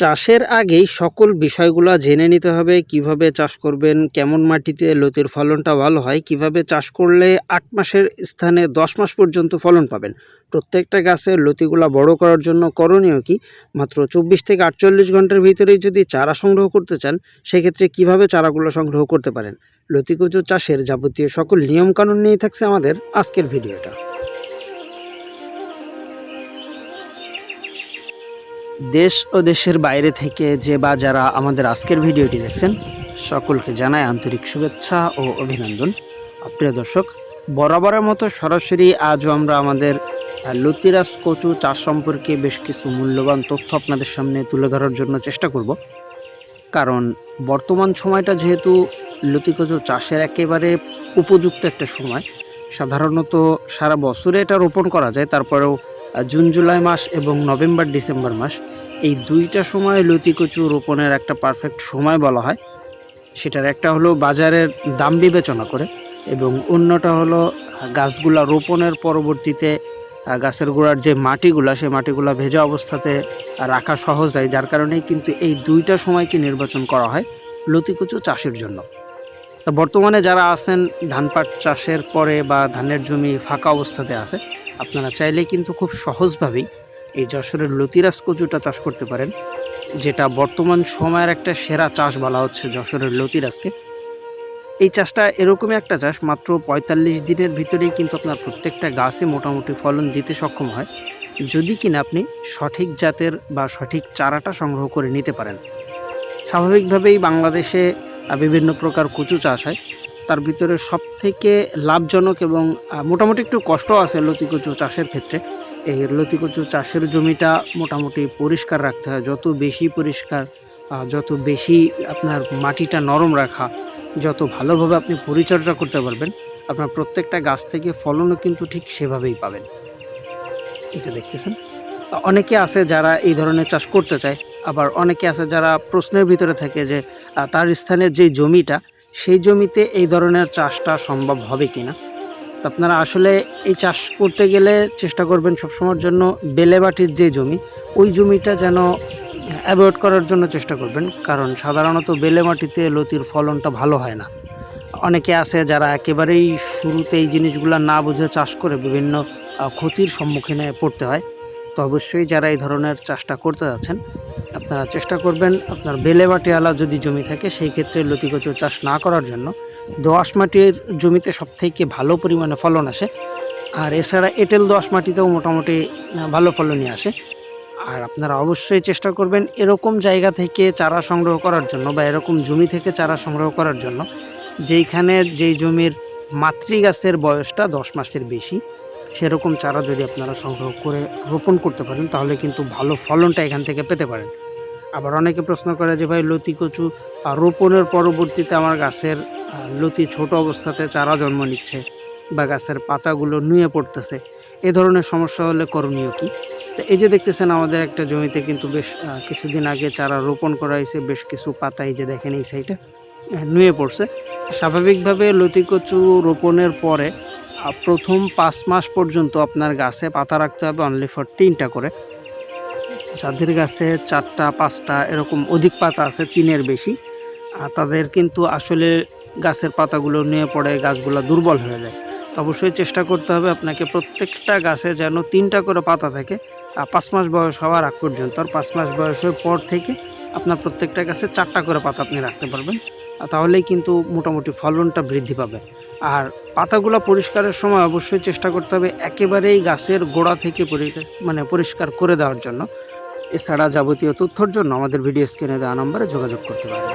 চাষের আগেই সকল বিষয়গুলো জেনে নিতে হবে, কীভাবে চাষ করবেন, কেমন মাটিতে লতির ফলনটা ভালো হয়, কীভাবে চাষ করলে আট মাসের স্থানে দশ মাস পর্যন্ত ফলন পাবেন। প্রত্যেকটা গাছের লতিগুলা বড় করার জন্য করণীয় কি? মাত্র চব্বিশ থেকে আটচল্লিশ ঘণ্টার ভিতরেই যদি চারা সংগ্রহ করতে চান, সেক্ষেত্রে কীভাবে চারাগুলো সংগ্রহ করতে পারেন? লতিকুচু চাষের যাবতীয় সকল নিয়মকানুন নিয়ে থাকছে আমাদের আজকের ভিডিওটা। দেশ ও দেশের বাইরে থেকে যে বা যারা আমাদের আজকের ভিডিওটি দেখছেন, সকলকে জানায় আন্তরিক শুভেচ্ছা ও অভিনন্দন। প্রিয় দর্শক, বরাবরের মতো সরাসরি আজও আমরা আমাদের লতিরাজ কচু চাষ সম্পর্কে বেশ কিছু মূল্যবান তথ্য আপনাদের সামনে তুলে ধরার জন্য চেষ্টা করব। কারণ বর্তমান সময়টা যেহেতু লতি কচু চাষের একেবারে উপযুক্ত একটা সময়, সাধারণত সারা বছরে এটা রোপণ করা যায়, তারপরেও জুন, জুলাই মাস এবং নভেম্বর, ডিসেম্বর মাস, এই দুইটা সময় লতি কচু, রোপণের একটা পারফেক্ট সময় বলা হয়। সেটার একটা হলো বাজারের দাম বিবেচনা করে এবং অন্যটা হলো গাছগুলা রোপণের পরবর্তীতে গাছের গোড়ার যে মাটিগুলা, সেই মাটিগুলা ভেজা অবস্থাতে রাখা সহজ হয়, যার কারণেই কিন্তু এই দুইটা সময়কে নির্বাচন করা হয় লতি কচু চাষের জন্য। তা বর্তমানে যারা আছেন ধান পাট চাষের পরে বা ধানের জমি ফাঁকা অবস্থাতে আছে, আপনারা চাইলে কিন্তু খুব সহজভাবেই এই যশোরের লতিরাজ কচুটা চাষ করতে পারেন, যেটা বর্তমান সময়ের একটা সেরা চাষ বলা হচ্ছে যশোরের লতিরাজকে। এই চাষটা এরকমই একটা চাষ, মাত্র পঁয়তাল্লিশ দিনের ভিতরেই কিন্তু আপনার প্রত্যেকটা গাছে মোটামুটি ফলন দিতে সক্ষম হয়। যদি কিনা আপনি সঠিক জাতের বা সঠিক চারাটা সংগ্রহ করে নিতে পারেন। স্বাভাবিকভাবেই বাংলাদেশে বিভিন্ন প্রকার কচু চাষ হয়। তার ভিতরে সব থেকে লাভজনক এবং মোটামুটি একটু কষ্ট আছে লতি কচু চাষের ক্ষেত্রে। এই লতি কচু চাষের জমিটা মোটামুটি পরিষ্কার রাখতে হয়। যত বেশি পরিষ্কার যত বেশি আপনার মাটিটা নরম রাখা, যত ভালোভাবে আপনি পরিচর্যা করতে পারবেন, আপনার প্রত্যেকটা গাছ থেকে ফলনও কিন্তু ঠিক সেভাবেই পাবেন। এটা দেখতেছেন। অনেকে আছে যারা এই ধরনের চাষ করতে চায়। আবার অনেকে আছে যারা প্রশ্নের ভিতরে থাকে যে তার স্থানের যে জমিটা, সেই জমিতে এই ধরনের চাষটা সম্ভব হবে কিনা? তো আপনারা আসলে এই চাষ করতে গেলে চেষ্টা করবেন সবসময়ের জন্য বেলেবাটির যে জমি, ওই জমিটা যেন অ্যাভয়েড করার জন্য চেষ্টা করবেন। কারণ সাধারণত বেলে মাটিতে লতির ফলনটা ভালো হয় না। অনেকে আছে যারা একেবারেই শুরুতে এই জিনিসগুলো না বুঝে চাষ করে বিভিন্ন ক্ষতির সম্মুখীনে পড়তে হয়। তো অবশ্যই যারা এই ধরনের চাষটা করতে যাচ্ছেন আপনারা চেষ্টা করবেন আপনার বেলেমাটিওয়ালা যদি জমি থাকে, সেই ক্ষেত্রে লতিকচু চাষ না করার জন্য দোআঁশ মাটির জমিতে সবথেকে ভালো পরিমাণে ফলন আসে। আর এছাড়া এঁটেল দোআঁশ মাটিতেও মোটামুটি ভালো ফলনই আসে। আর আপনারা অবশ্যই চেষ্টা করবেন এরকম জায়গা থেকে চারা সংগ্রহ করার জন্য বা এরকম জমি থেকে চারা সংগ্রহ করার জন্য, যেইখানে যেই জমির মাতৃগাছের বয়সটা দশ মাসের বেশি, সেরকম চারা যদি আপনারা সংগ্রহ করে রোপণ করতে পারেন, তাহলে কিন্তু ভালো ফলনটা এখান থেকে পেতে পারেন। আবার অনেকে প্রশ্ন করে যে ভাই লতি কচু রোপণের পরবর্তীতে আমার গাছের লতি ছোট অবস্থাতে চারা জন্ম নিচ্ছে বা গাছের পাতাগুলো নুয়ে পড়তেছে, এ ধরনের সমস্যা হলে করণীয় কী? তো এই যে দেখতেছেন আমাদের একটা জমিতে কিন্তু বেশ কিছুদিন আগে চারা রোপণ করা হয়েছে, বেশ কিছু পাতা এই যে দেখেন এই সাইডে নুয়ে পড়ছে। স্বাভাবিকভাবে লতি কচু রোপণের পরে প্রথম পাঁচ মাস পর্যন্ত আপনার গাছে পাতা রাখতে হবে অনলি ফর তিনটা করে। যাদের গাছে চারটা পাঁচটা এরকম অধিক পাতা আছে তিনের বেশি। আহ, তাদের কিন্তু আসলে গাছের পাতাগুলো নিয়ে পড়ে গাছগুলো দুর্বল হয়ে যায়। তো অবশ্যই চেষ্টা করতে হবে আপনাকে প্রত্যেকটা গাছে যেন তিনটা করে পাতা থাকে। আর পাঁচ মাস বয়স হওয়ার আগ পর্যন্ত আর পাঁচ মাস বয়সের পর থেকে আপনার প্রত্যেকটা গাছে চারটা করে পাতা আপনি রাখতে পারবেন। আর তাহলেই কিন্তু মোটামুটি ফলনটা বৃদ্ধি পাবে। আর পাতাগুলো পরিষ্কারের সময় অবশ্যই চেষ্টা করতে হবে একেবারেই গাছের গোড়া থেকে মানে পরিষ্কার করে দেওয়ার জন্য। এছাড়া যাবতীয় তথ্যর জন্য আমাদের ভিডিও স্ক্রিনে দেওয়া নম্বরে যোগাযোগ করতে পারেন।